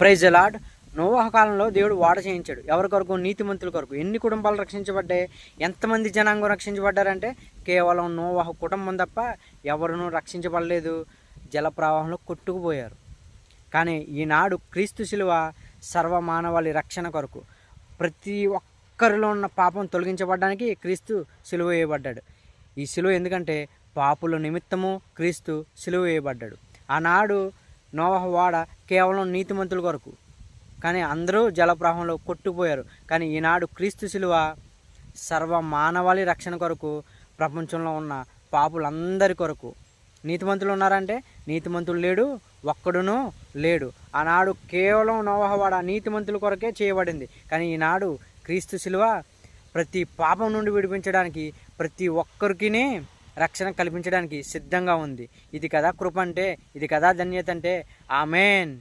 Praise lord Noah కాలంలో దేవుడు వాడ చేయించాడు. ఎవరి కొరకు? నీతిమంతుల కొరకు. ఎన్ని కుటుంబాలు రక్షించబడ్డాయి? ఎంతమంది జనాంగం రక్షించబడ్డారంటే కేవలం నోవాహ కుటుంబం తప్ప ఎవరునూ రక్షించబడలేదు. జల ప్రవాహంలో కొట్టుకుపోయారు. కానీ ఈనాడు క్రీస్తు శిలువ సర్వమానవాళి రక్షణ కొరకు ప్రతి ఒక్కరిలో ఉన్న పాపం తొలగించబడడానికి క్రీస్తు సిలువ వేయబడ్డాడు. ఈ సిలువ ఎందుకంటే పాపుల నిమిత్తము క్రీస్తు సిలువ వేయబడ్డాడు. ఆనాడు నోవహ ఓడ కేవలం నీతిమంతుల కొరకు. కానీ అందరూ జలప్రవాహంలో కొట్టుకుపోయారు. కానీ ఈనాడు క్రీస్తు శిలువ సర్వ మానవాళి రక్షణ కొరకు ప్రపంచంలో ఉన్న పాపులందరి కొరకు. నీతిమంతులు ఉన్నారంటే నీతిమంతులు లేడు ఒక్కడును లేడు. ఆనాడు కేవలం నోవహవాడ నీతిమంతుల కొరకే చేయబడింది. కానీ ఈనాడు క్రీస్తు శిలువ ప్రతి పాపం నుండి విడిపించడానికి ప్రతి ఒక్కరికినే రక్షణ కల్పించడానికి సిద్ధంగా ఉంది. ఇది కదా కృప అంటే ఇది కదా ధన్యత అంటే ఆమెన్.